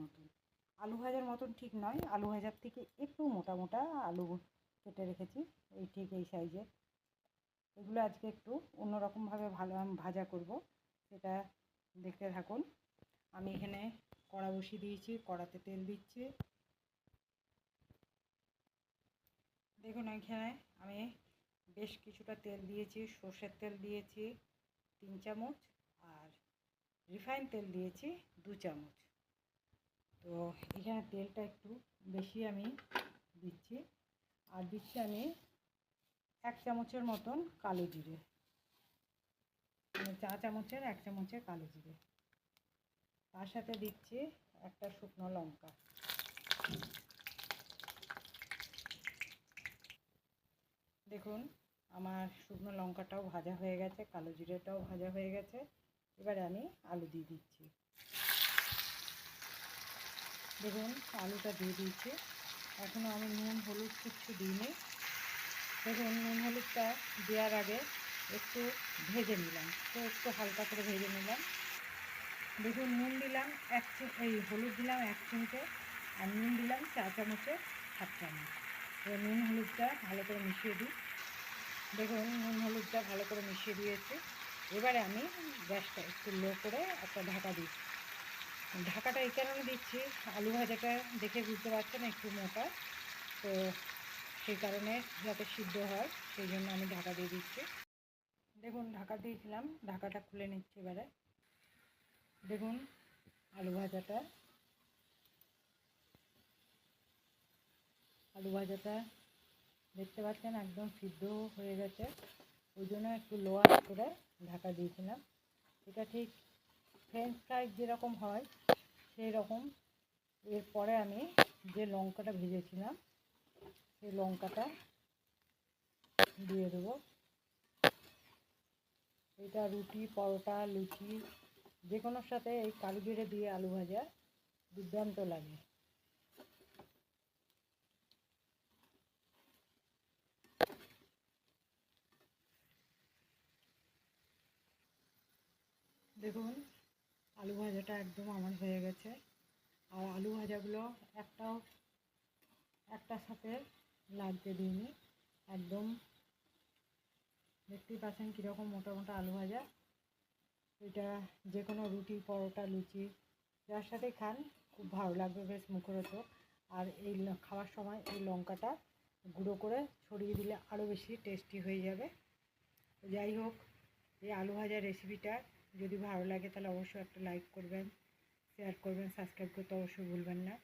মতন। আলু ভাজার মতন ঠিক নয়, আলু ভাজার থেকে একটু মোটা মোটা আলু কেটে রেখেছি, এই ঠিক এই সাইজের। এগুলো আজকে একটু অন্যরকমভাবে ভালো আমি ভাজা করব, সেটা দেখতে থাকুন। আমি এখানে কড়া বসিয়ে দিয়েছি, কড়াতে তেল দিচ্ছি। দেখুন এখানে আমি বেশ কিছুটা তেল দিয়েছি, সর্ষের তেল দিয়েছি, তিন চামচ। রিফাইন তেল দিয়েছি দু চামচ। তো এখানে তেলটা একটু বেশি আমি দিচ্ছি। আর দিচ্ছি আমি এক চামচের মতন কালো জিরে। মানে চা চামচের, এক চামচের কালো জিরে। তার সাথে দিচ্ছি একটা শুকনো লঙ্কা। দেখুন, আমার শুকনো লঙ্কাটাও ভাজা হয়ে গেছে, কালো জিরেটাও ভাজা হয়ে গেছে। এবারে আমি আলু দিয়ে দিচ্ছি। দেখুন, আলুটা দিয়ে দিয়েছি। এখনও আমি নুন, হলুদ কিচ্ছু দিইনি। দেখুন, নুন, হলুদটা দেওয়ার আগে একটু ভেজে নিলাম। তো একটু হালকা করে ভেজে নিলাম। দেখুন, নুন দিলাম এক এই হলুদ দিলাম এক চিমটে আর নুন দিলাম চা চামচে হাফ চামচ। এবার নুন, হলুদটা ভালো করে মিশিয়ে দিই। দেখুন, নুন, হলুদটা ভালো করে মিশিয়ে দিয়েছি। এবারে আমি গ্যাসটা একটু লো করে একটা ঢাকা দিই। ঢাকাটা এই কারণে দিচ্ছি, আলু ভাজাটা দেখে বুঝতে পারছেন একটু মোটা। তো সেই কারণে যাতে সিদ্ধ হয়, সেই জন্য আমি ঢাকা দিয়ে দিচ্ছি। দেখুন, ঢাকা দিয়েছিলাম, ঢাকাটা খুলে নিচ্ছি এবারে। দেখুন, আলু ভাজাটা। আলু ভাজাটা দেখতে পাচ্ছেন একদম সিদ্ধ হয়ে গেছে। ওই জন্য একটু লোয়ার করে ঢাকা দিয়েছিলাম। এটা ঠিক ফ্রেঞ্চ ফ্রাই যেরকম হয় সেই রকম এরপরে আমি যে লঙ্কাটা ভেজেছিলাম, সেই লঙ্কাটা দিয়ে দেবো। এটা রুটি, পরোটা, লুচি যে কোনোর সাথে এই কালো জিরে দিয়ে আলু ভাজা দুর্দান্ত লাগে। দেখুন, আলু ভাজাটা একদম আমার হয়ে গেছে। আর আলু ভাজাগুলো একটাও একটার সাথে লাগতে দিইনি। একদম, দেখতেই পাচ্ছেন কীরকম মোটা মোটা আলু ভাজা। এটা যে কোনো রুটি, পরোটা, লুচি, যার সাথে খান, খুব ভালো লাগবে বেশ মুখরোচক। আর এই খাওয়ার সময় এই লঙ্কাটা গুঁড়ো করে ছড়িয়ে দিলে আরও বেশি টেস্টি হয়ে যাবে। যাই হোক, এই আলু ভাজার রেসিপিটা যদি ভালো লাগে তাহলে অবশ্যই একটা লাইক করবেন শেয়ার করবেন সাবস্ক্রাইব করতে অবশ্যই ভুলবেন না।